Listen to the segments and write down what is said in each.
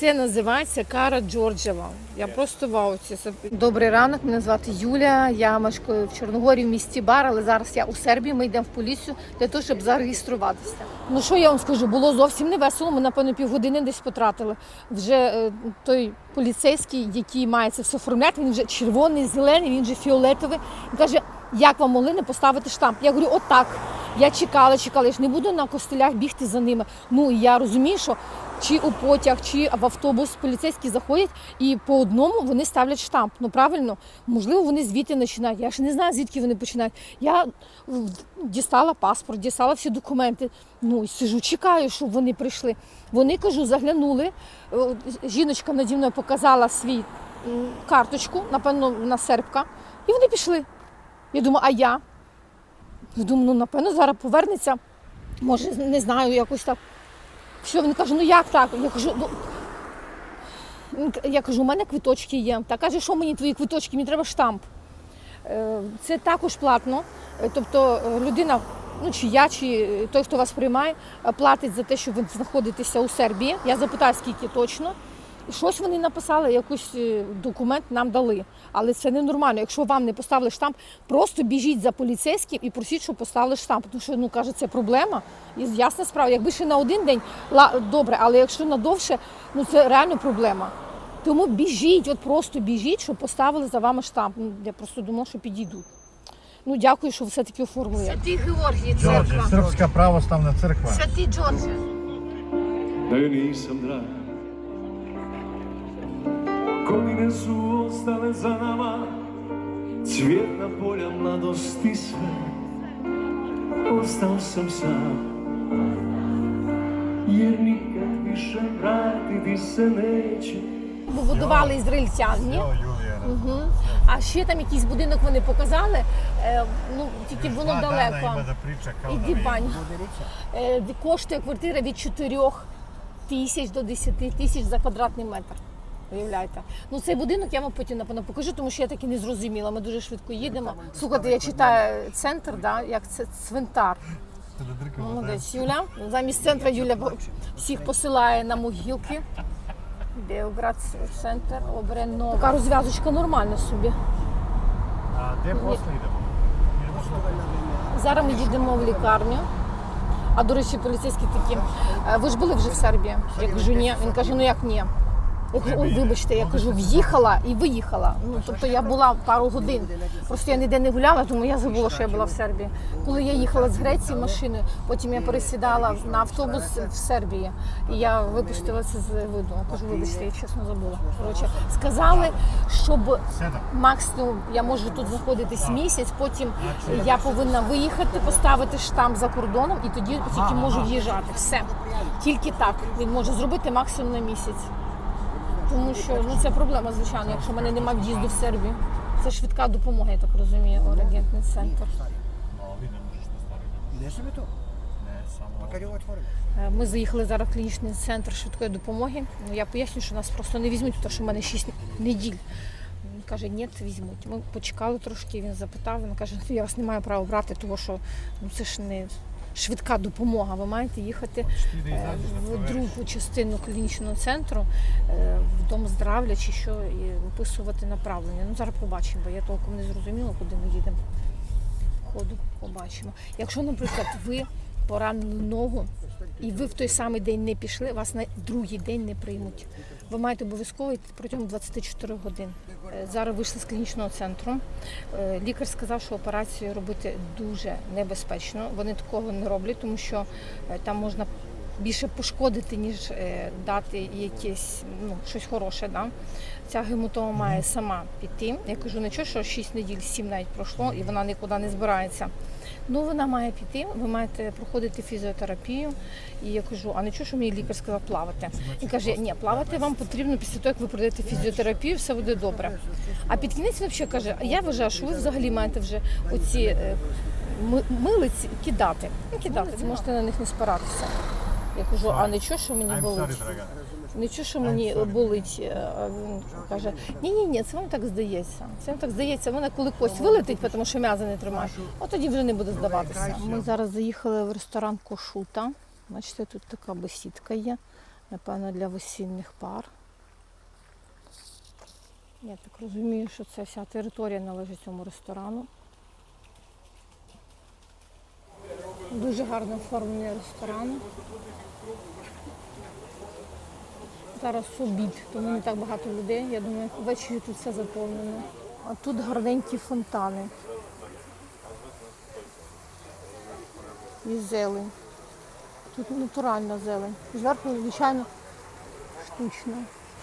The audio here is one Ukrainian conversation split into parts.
Це називається Кара Джорджева. Я просто в ауті. Це- Добрий ранок, мене звати Юля. Я мешкаю в Чорногорі в місті Бар, але зараз я у Сербії. Ми йдемо в поліцію для того, щоб зареєструватися. Ну що я вам скажу, було зовсім не весело. Ми напевно півгодини десь потратили. Вже е, той поліцейський, який має це все оформляти, він вже червоний, зелений, він вже фіолетовий. Він каже, як вам могли не поставити штамп? Я говорю, отак. Я чекала, чекала, я ж не буду на костелях бігти за ними. Ну і я розумію, що чи у потяг, чи в автобус поліцейські заходять і по одному вони ставлять штамп. Ну правильно, можливо, вони звідти починають. Я ж не знаю, звідки вони починають. Я дістала паспорт, дістала всі документи. Ну і сижу, чекаю, щоб вони прийшли. Вони кажу, заглянули. Е, Жіночка наді мною показала свій карточку, напевно, вона сербка, і вони пішли. Я думаю, а я? Я думаю, ну напевно, зараз повернеться. Може, не знаю, якось так. Що він каже, ну як так? Я кажу, ну. Я кажу, у мене квиточки є. Та каже, що мені твої квиточки, мені треба штамп. Е, Це також платно. Е, Тобто е, людина, ну чи я, чи той, хто вас приймає, платить за те, що ви знаходитеся у Сербії. Я запитаю, скільки точно. Щось вони написали, якийсь е, документ нам дали. Але це ненормально. Якщо вам не поставили штамп, просто біжіть за поліцейським і просіть, щоб поставили штамп. Тому що ну каже, це проблема. І ясна справа, якби ще на один день ла- добре, але якщо на довше, ну це реально проблема. Тому біжіть, от просто біжіть, щоб поставили за вами штамп. Ну, я просто думала, що підійдуть. Ну, дякую, що все-таки оформили. Святий Георгій, Đorđe, Srpska pravoslavna crkva. Святий Джордже. Za nama Cvjetna polja mladosti sve Ostao sam sam Jer nikad više vratiti se neće Побудували ізраїльтяни. Угу. А ще там якийсь будинок вони показали, е, ну тільки воно далеко. ima da priča kao da Іди бань. Е, коштує квартира від 4 тисяч до 10 тисяч за квадратний метр. Уявляєте? Ну цей будинок я вам потім напевно покажу, тому що я так і не зрозуміла. Ми дуже швидко їдемо. Слухайте, я читаю центр, да, як це цвинтар. Молодець Юля. Замість центра Юля всіх посилає на могилки. Белград центр, Обрено. Така розв'язочка нормальна собі. Gde posle idemo? Idemo? Зараз ми їдемо в лікарню. А до речі, поліцейські такі. «Е, Ви ж були вже в Сербії? Я кажу, ні. Він каже, ну як ні. Я кажу, ой, вибачте, я кажу, в'їхала і виїхала. Ну тобто я була пару годин. Просто я ніде не гуляла, тому я забула, що я була в Сербії. Коли я їхала з Греції машиною, потім я пересідала на автобус в Сербії, і я випустила це з виду. Я кажу, вибачте, я чесно забула. Коротше, сказали, щоб максимум я можу тут знаходитись місяць, потім я повинна виїхати, поставити штамп за кордоном і тоді тільки можу в'їжджати. Все. Тільки так він може зробити максимум на місяць. Тому що ну це проблема, звичайно, якщо в мене немає в'їзду в Сербію. Це швидка допомога, я так розумію, ургентний центр. Je ovo otvoreno? Е, Ми заїхали зараз в клінічний центр швидкої допомоги. Ну я поясню, що нас просто не візьмуть, тому що в мене 6 неділь. Він каже, ні, візьмуть. Ми почекали трошки, він запитав, він каже, я вас не маю права брати, тому що ну, це ж не швидка допомога. Ви маєте їхати е, в другу частину клінічного центру, е, в дом здрав'я чи що, і виписувати направлення. Ну зараз побачимо, бо я толком не зрозуміла, куди ми їдемо. Ходу побачимо. Якщо, наприклад, ви поранили ногу і ви в той самий день не пішли, вас на другий день не приймуть. Ви маєте обов'язково йти протягом 24 годин. Е, Зараз вийшли з клінічного центру. Е, Лікар сказав, що операцію робити дуже небезпечно. Вони такого не роблять, тому що е, там можна більше пошкодити, ніж дати якесь ну, щось хороше. Да? Ця гематома має сама піти. Я кажу, нічого, що 6 неділь, 7 навіть пройшло, і вона нікуди не збирається. Ну, вона має піти, ви маєте проходити фізіотерапію. І я кажу, а не нічого, що мені лікар сказав плавати. Він каже, ні, плавати вам потрібно після того, як ви пройдете фізіотерапію, все буде добре. А під кінець він взагалі каже, а я вважаю, що ви взагалі маєте вже оці е, милиці кидати. Ну, кидати, ви можете на них не спиратися. Я кажу, а нічого, що мені болить? Sorry, Dragan. Нічого, що мені болить, Е, а він каже, ні, ні, ні, це вам так здається. Це вам так здається. Вона коли кость вилетить, тому що м'язи не тримає, от тоді вже не буде здаватися. Ми зараз заїхали в ресторан Кошута. Бачите, тут така бесідка є. Напевно, для весільних пар. Я так розумію, що це вся територія належить цьому ресторану. Дуже гарне оформлення ресторану. Зараз обід, тому не так багато людей. Я думаю, ввечері тут все заповнено. А тут гарненькі фонтани. І зелень. Тут натуральна зелень. Зверху, звичайно, штучна.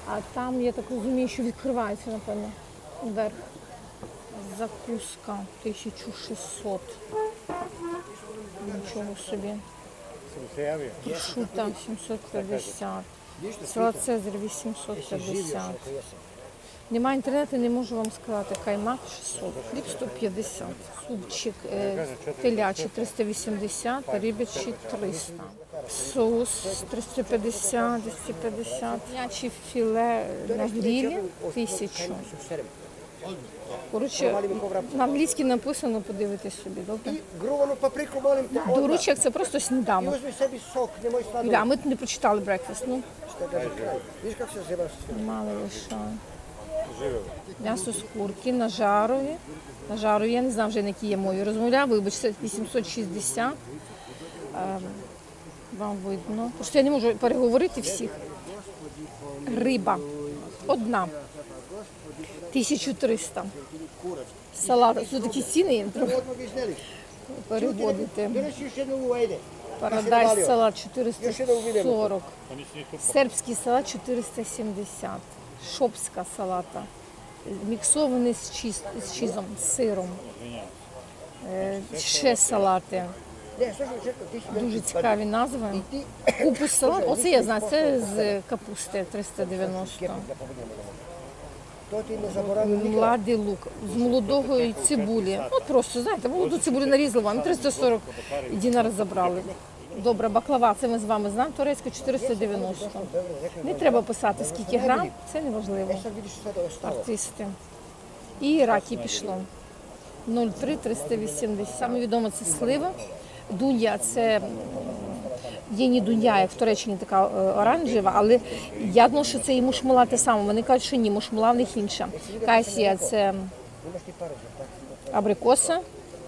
А там, я так розумію, що відкривається, напевно, вверх. Закуска 1600. Нічого собі. Прошута 750. Салат Цезарь 850. Немає інтернету, не можу вам сказати. Каймак 600, хліб 150, супчик е, телячий 380, рибячий 300. Соус 350, 250. Ячі філе на грілі 1000. Коротше, на англійській написано, подивитись собі, добре? Грувану паприку одна. Доручик це просто І сніданок. возьми собі сок, немoj stvarno. Юля, а ми тут не прочитали брекфаст, ну. Viš kako se zema Мали лише. М'ясо з курки на жарові. На жарові, я не знаю вже на якій я мові розмовляю, вибачте, 860. Ем, Вам видно. Просто я не можу переговорити всіх. Риба. Одна. 1300. Салат. Тут такі ціни, переводити. Парадайс салат 440. Сербський салат 470. Шопська салата. Міксований з, чіз, з чізом, з сиром. Е, Ще салати. Дуже цікаві назви. Купус салат. Оце я знаю, це з капусти 390. Младий лук з молодої цибулі. От просто, знаєте, молоду цибулю нарізали вам, 340 дінар забрали. Добре, баклава, це ми з вами знаємо, турецька 490. Не треба писати, скільки грам, це не важливо. Артисти. І раки пішло. 0,3 380. Саме відомо це слива. Дунья це м, є не дунья, як в Туреччині така е, оранжева, але я думаю, що це і мушмула те саме. Вони кажуть, що ні, мушмула в них інша. Касія це абрикоса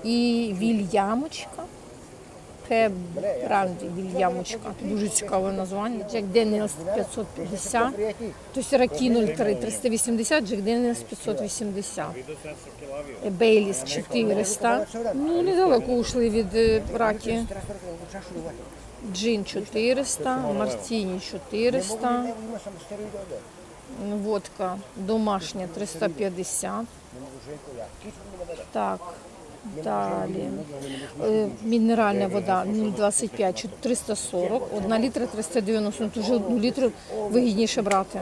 і вільямочка. Пебранді вільямочка. Дуже цікаве названня. Джек Деніелс 550. Тобто ракі 03 380, Джек Деніелс 580. Е, Бейліс 400. Ну, недалеко ушли від е, Джин 400, Мартіні 400, Evo ima samo steroide ovdje. водка домашня 350. Ne mogu Željko ja. Kičmu mi ne vada. Так, далі. Е, Мінеральна вода 0,25 340, 1 літра 390, ну, вже одну літру вигідніше брати.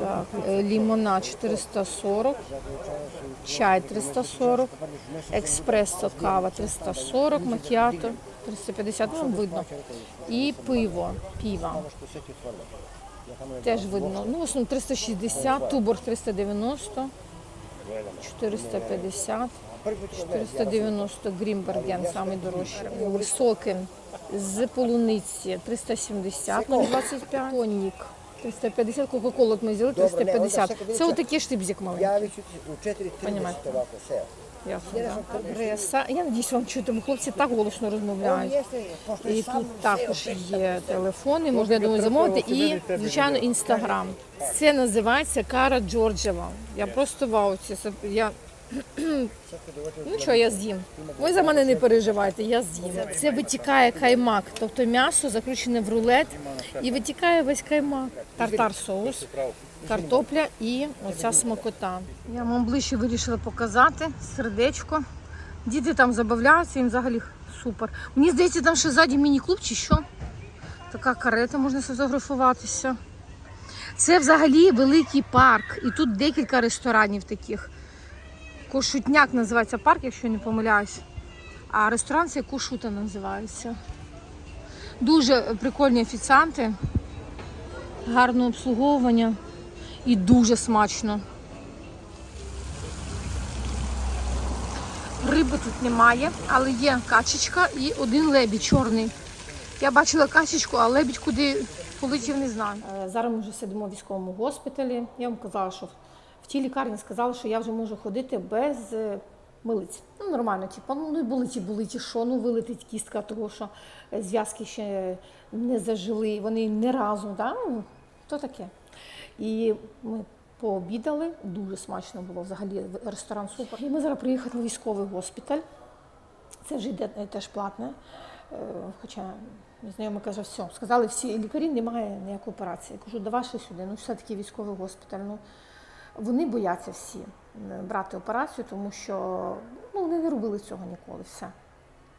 Так, е, лімона 440, чай 340, експресо кава 340, макіато 350, ну, видно. І пиво, піва. Теж видно. Ну, в основному 360, тубор 390, 450. prvi put ćemo gledati. 490 Грімберген, найдорожчий. Соки з полуниці 370 0,25. Коньяк 350, Кока-Колу ми взяли 350. Це отакий штибзик маленький. Javit ću ti u 4.30 Понімаєте. Seo. Ясно, да. Я надіюсь, вам чути, хлопці так голосно розмовляють. І тут також є телефони, можна я думаю, замовити. І, звичайно, інстаграм. Це називається Кара Джорджева. Я просто вау. Це я Ну що, я з'їм. Ви за мене не переживайте, я з'їм. Це витікає каймак, тобто м'ясо закручене в рулет і витікає весь каймак. Тартар соус, картопля і оця смакота. Я вам ближче вирішила показати сердечко. Діти там забавляються, їм взагалі супер. Мені здається, там ще ззаді міні-клуб чи що. Така карета, можна сфотографуватися. Це взагалі великий парк. І тут декілька ресторанів таких. Кошутняк називається парк, якщо не помиляюсь. А ресторан це Кошута називається. Дуже прикольні офіціанти, гарне обслуговування і дуже смачно. Риби тут немає, але є качечка і один лебідь чорний. Я бачила качечку, а лебідь куди Полетів не знаю. Е, Зараз ми вже сидимо в військовому госпіталі. Я вам казала, що в тій лікарні сказали, що я вже можу ходити без е, милиць. Ну, нормально, типу, ну, ну і болить і болить, і що, ну вилетить кістка, того що зв'язки ще не зажили, вони не разом, да? ну, то таке. І ми пообідали, дуже смачно було взагалі ресторан супер. І ми зараз приїхали в військовий госпіталь. Це вже йде е, теж платне. Е, Хоча знайомий каже, все, сказали всі лікарі, немає ніякої операції. Я кажу, давай ще сюди. Ну, все-таки військовий госпіталь. Ну, вони бояться всі брати операцію, тому що ну, вони не робили цього ніколи. Все.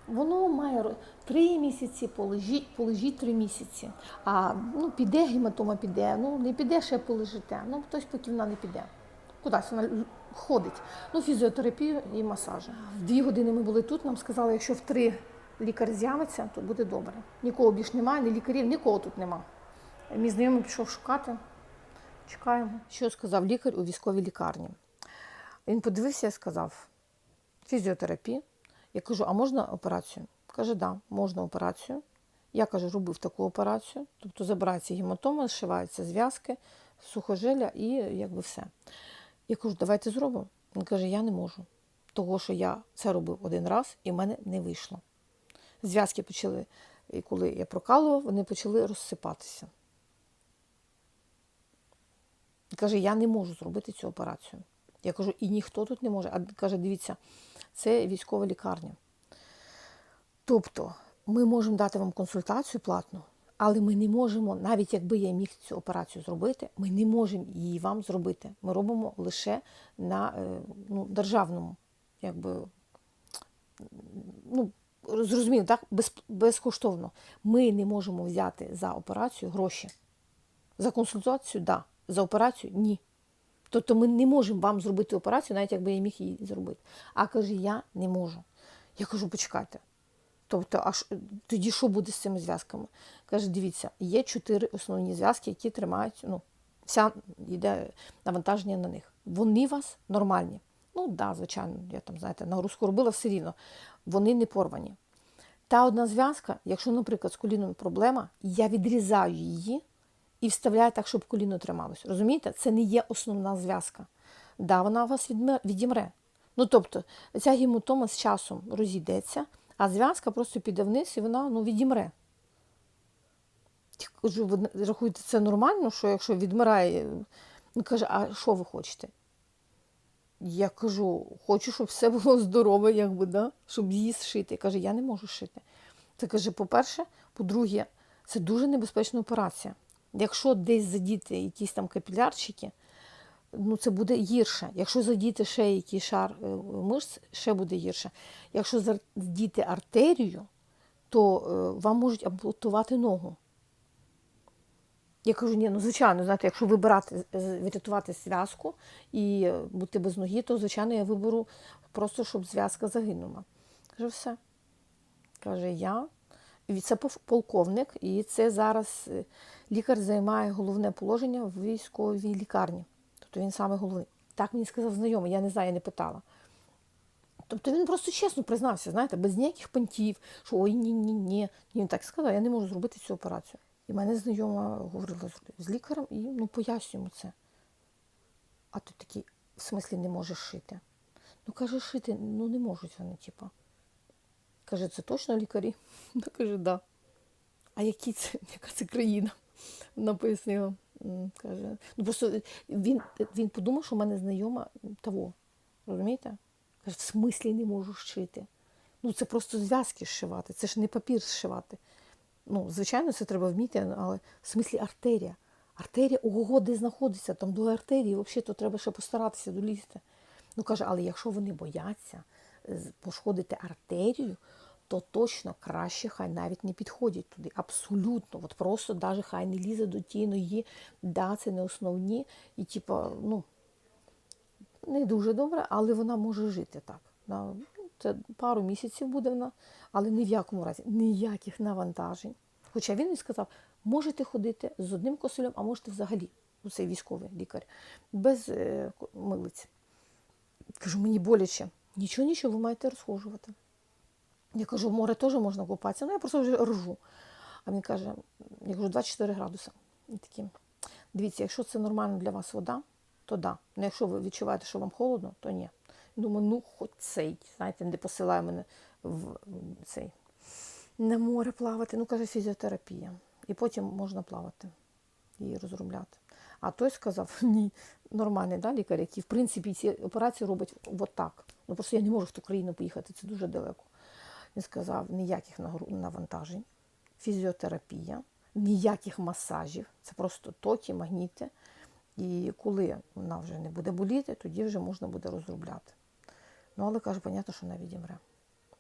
Воно має три місяці, полежіть, полежіть три місяці. А ну, піде гематома, піде, ну не піде, ще полежите. Ну, хтось поки вона не піде. Кудись вона ходить. Ну, фізіотерапію і масажі. В дві години ми були тут, нам сказали, якщо в три лікар з'явиться, то буде добре. Нікого більш немає, ні лікарів, нікого тут нема. Мій знайомий пішов шукати. Чекаємо. Що сказав лікар у військовій лікарні? Він подивився і сказав: фізіотерапія. Я кажу, а можна операцію? Каже, да, можна операцію. Я кажу, робив таку операцію. Тобто забирається гематома, зшиваються зв'язки, сухожилля і якби все. Я кажу, давайте зробимо. Він каже, я не можу. Того, що я це робив один раз і в мене не вийшло. Зв'язки почали, і коли я прокалував, вони почали розсипатися. Каже, я не можу зробити цю операцію. Я кажу, і ніхто тут не може. А каже, дивіться, це військова лікарня. Тобто, ми можемо дати вам консультацію платну, але ми не можемо, навіть якби я міг цю операцію зробити, ми не можемо її вам зробити. Ми робимо лише на е, ну, державному, якби, ну, зрозуміло, так, Без, безкоштовно. Ми не можемо взяти за операцію гроші. За консультацію да. За операцію ні. Тобто ми не можемо вам зробити операцію, навіть якби я міг її зробити. А каже, я не можу. Я кажу, почекайте. Тобто, а ш- тоді що буде з цими зв'язками? Каже, дивіться, є чотири основні зв'язки, які тримають, ну, вся йде навантаження на них. Вони вас нормальні. Ну, да, звичайно, я там, знаєте, нагрузку робила все рівно. Вони не порвані. Та одна зв'язка, якщо, наприклад, з коліном проблема, я відрізаю її і вставляю так, щоб коліно трималось. Розумієте? Це не є основна зв'язка. Да, вона у вас відімре. Ну, тобто, ця гематома з часом розійдеться, а зв'язка просто піде вниз і вона ну, відімре. Кажу, ви рахуєте, це нормально, що якщо відмирає, він каже, а що ви хочете? Я кажу, хочу, щоб все було здорове, якби, да? щоб її зшити. Каже, я не можу шити. Це каже, по-перше, по-друге, це дуже небезпечна операція. Якщо десь задіти якісь там капілярчики, ну це буде гірше. Якщо задіти ще якийсь шар е, мишць, ще буде гірше. Якщо задіти артерію, то е, вам можуть ампутувати ногу. Я кажу, ні, ну звичайно, знаєте, якщо вибирати врятувати зв'язку і е, бути без ноги, то звичайно я виберу просто, щоб зв'язка загинула. Каже, все. Каже, я. Це полковник, і це зараз е, лікар займає головне положення в військовій лікарні. Тобто він саме головний. Так мені сказав знайомий, я не знаю, я не питала. Тобто він просто чесно признався, знаєте, без ніяких понтів, що ой, ні, ні, ні. Він так сказав, я не можу зробити цю операцію. І мене знайома говорила з- лікарем і ну, пояснюємо це. А той такий, в смислі, не можеш шити. Ну, каже, шити, ну не можуть вони, типа. Каже, це точно лікарі? Ну, каже, да. А які це, яка це країна? Вона пояснила. Каже, ну просто він, він подумав, що в мене знайома того. Розумієте? Каже, в смислі не можу шити. Ну, це просто зв'язки зшивати, це ж не папір зшивати. Ну, звичайно, це треба вміти, але в смислі артерія. Артерія ого, де знаходиться, там до артерії, взагалі, то треба ще постаратися долізти. Ну каже, але якщо вони бояться пошкодити артерію, то точно краще хай навіть не підходять туди. Абсолютно. От просто навіть хай не лізе до тієї ноги, да, це не основні. І типа, ну, не дуже добре, але вона може жити так. Да. Це пару місяців буде вона, але ні в якому разі ніяких навантажень. Хоча він і сказав, можете ходити з одним косулем, а можете взагалі, ну, цей військовий лікар, без е, милиць. Кажу, мені боляче. Нічого, нічого, ви маєте розхожувати. Я кажу, в море теж можна купатися. Ну, я просто вже ржу. А він каже: я кажу, 24 градуси. І такі. Дивіться, якщо це нормально для вас вода, то да. Ну, якщо ви відчуваєте, що вам холодно, то ні. Думаю, ну хоч цей, знаєте, не посилає мене в цей на море плавати. Ну, каже, фізіотерапія. І потім можна плавати і розробляти. А той сказав, ні, нормальний да, лікар, який в принципі ці операції робить от так. Ну просто я не можу в ту країну поїхати, це дуже далеко. Він сказав, ніяких навантажень, фізіотерапія, ніяких масажів, це просто токи, магніти. І коли вона вже не буде боліти, тоді вже можна буде розробляти. Ну, але каже, понятно, що вона відімре.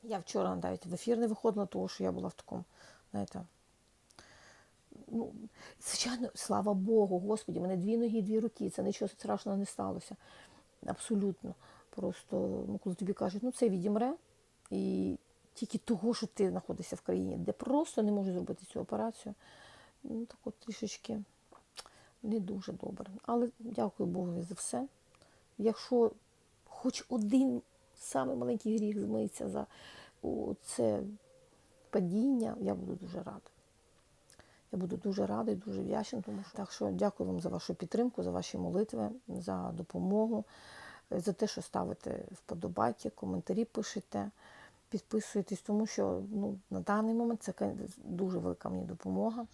Я вчора навіть в ефір не виходила, тому що я була в такому, знаєте, ну, звичайно, слава Богу, Господі, мене дві ноги, дві руки, це нічого страшного не сталося. Абсолютно. Просто, ну, коли тобі кажуть, ну це відімре, і тільки того, що ти знаходишся в країні, де просто не можуть зробити цю операцію, ну так от трішечки не дуже добре. Але дякую Богу за все. Якщо хоч один самий маленький гріх змиється за це падіння, я буду дуже рада. Я буду дуже радий, дуже вдячна. Тому що так що дякую вам за вашу підтримку, за ваші молитви, за допомогу, е, за те, що ставите вподобайки, коментарі пишете, підписуєтесь, тому що ну, на даний момент це дуже велика мені допомога.